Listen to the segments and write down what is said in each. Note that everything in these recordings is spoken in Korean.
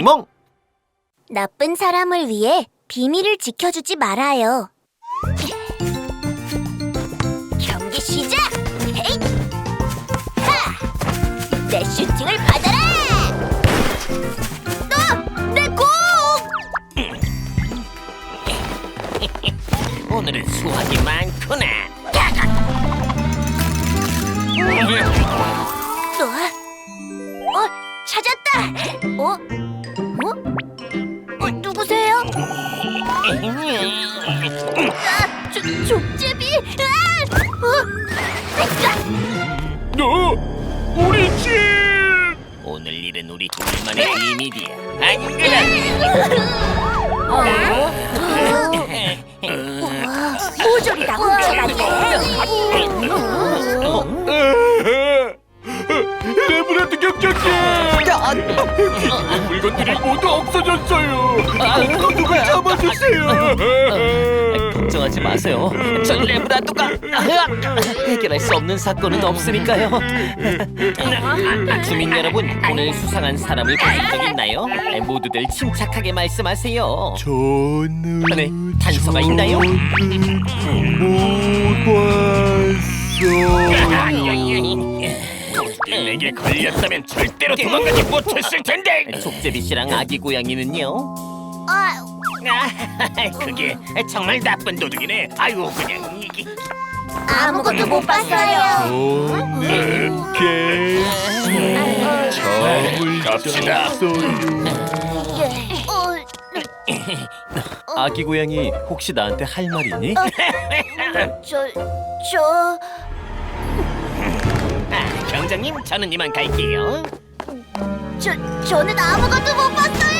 멍! 나쁜 사람을 위해 비밀을 지켜주지 말아요. 경기 시작! 헤이! 하! 내 슈팅을 받아라! 너! 내 공! 오늘은 수확이 많구나. 어? 어? 찾았다! 어? 아, 조, 족제비! 아! 어? 너 우리 집 오늘 일은 우리 둘만의 비밀이야. 안 그래? 모조리 다 훔쳐갔네. 레브란트 경장님 물건들이 모두 없어졌어요 누가 잡아주세요 걱정하지 마세요. 전 레브라도가 해결할 수 없는 사건은 없으니까요. 주민 여러분, 오늘 수상한 사람을 보신 적 있나요? 모두들 침착하게 말씀하세요. 저는 네, 단서가 있나요? 내게 걸렸다면 절대로 도망가지 못했을 텐데. 족제비 씨랑 아기 고양이는요? 아, 그게 정말 나쁜 도둑이네. 아이고 그냥 이게. 아무것도 못 봤어요. 이렇게 어, 갑시다. 어, 아기 고양이 혹시 나한테 할말 있니? 저, 저, 아, 경장님, 저는 이만 갈게요. 저, 저는 아무것도 못 봤어요.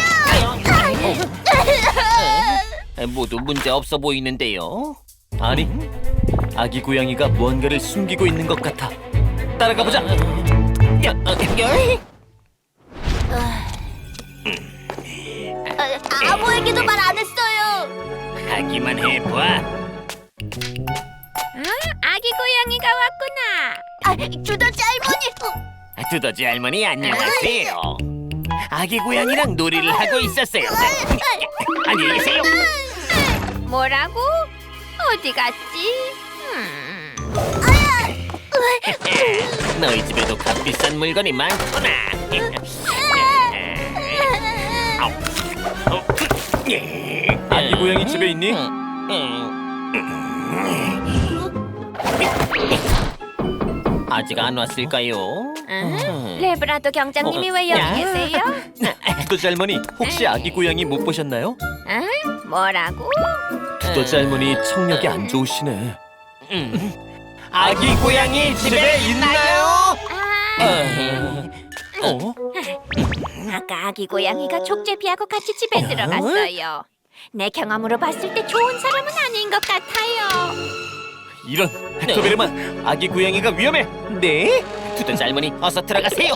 모두 문제 없어 보이는데요. 아니, 아기 고양이가 무언가를 숨기고 있는 것 같아. 따라가 보자. 야, 어, 열? 아, 아무에게도 말 안 했어요. 하기만 해봐 아기 고양이가 왔구나. 아, 두더지 할머니. 어, 두더지 할머니 안녕하세요. 아기 고양이랑 놀이를 하고 있었어요. 안녕히 계세요. 뭐라고? 어디 갔지? 음. 너희 집에도 값비싼 물건이 많구나. 아기 고양이 집에 있니? 아직 안 왔을까요? 응? 레브라도 경장님이 왜 여기 야. 계세요? 두더지 할머니 혹시 아기 고양이 못 보셨나요? 응? 뭐라고? 두더지 할머니 청력이 안 좋으시네. 아기 고양이 집에 있나요? 아, 어? 아까 아기 고양이가 족제비하고 같이 집에 들어갔어요. 내 경험으로 봤을 때 좋은 사람은 아닌 것 같아요. 이런 도베르만 아기 고양이가 위험해. 네? 두더지 할머니 어서 들어가세요.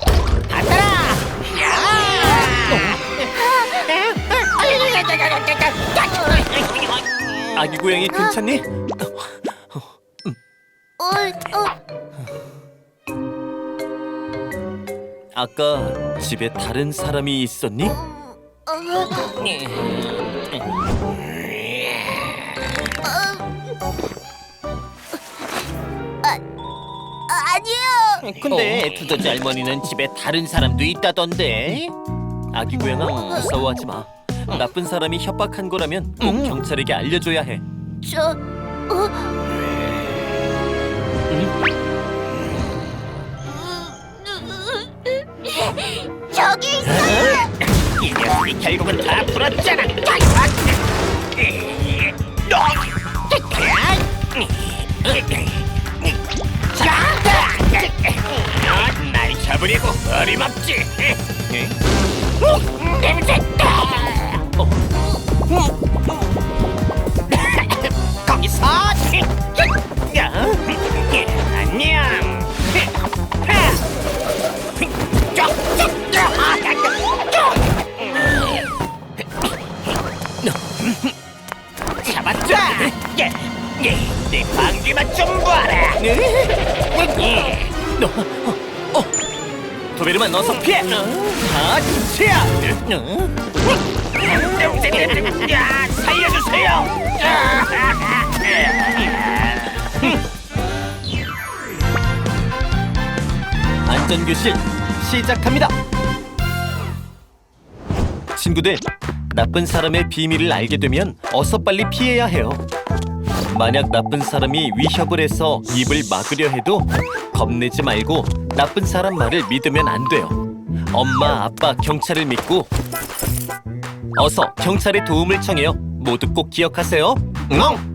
받아라. 아기 고양이 괜찮니? 어, 어, 아까 집에 다른 사람이 있었니? 어, 아, 근데 두더지 할머니는 집에 다른 사람도 있다던데. 아기 고양아 무서워하지 마. 나쁜 사람이 협박한 거라면 꼭 경찰에게 알려줘야 해. 저, 어, 저기 있어요. 이 녀석이 결국은 다 풀었잖아 어림없지? 거기서! 야, 안녕. 잡았자 예, 예, 내 방귀만 좀 봐라. 예. 도베르만 어서 피해. 아, 치야. 야, 살려주세요. 안전교실 시작합니다. 친구들, 나쁜 사람의 비밀을 알게 되면 어서 빨리 피해야 해요. 만약 나쁜 사람이 위협을 해서 입을 막으려 해도 겁내지 말고 나쁜 사람 말을 믿으면 안 돼요. 엄마, 아빠, 경찰을 믿고 어서 경찰의 도움을 청해요. 모두 꼭 기억하세요. 응?